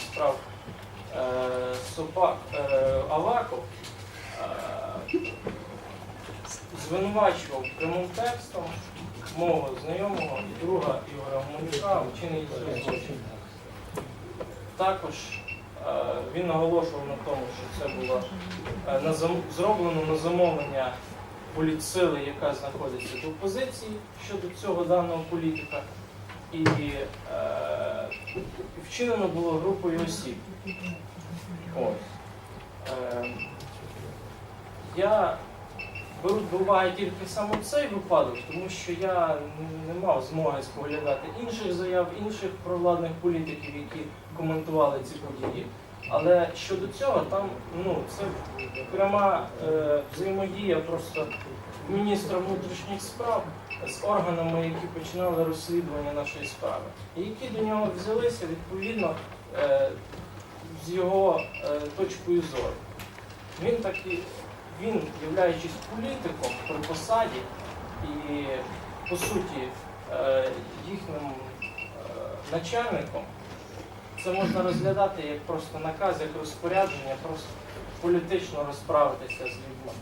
справ е, Сопак е, Аваков е, звинувачував прямим текстом мого знайомого друга Ігоря Гуменюка у вчиненні цього. Також він наголошував на тому, що це було зроблено на замовлення політсили, яка знаходиться в опозиції щодо цього даного політика. І е, вчинено було групою осіб. Ось. Е, я беру до тільки саме цей випадок, тому що я не мав змоги споглядати інших заяв, інших провладних політиків, які коментували ці події. Але щодо цього, там ну, це пряма е, взаємодія просто міністра внутрішніх справ з органами, які починали розслідування нашої справи, і які до нього взялися відповідно е, з його е, точкою зору. Він таки, він, являючись політиком при посаді і по суті е, їхнім начальником, це можна розглядати як просто наказ, як розпорядження, просто політично розправитися з людьми.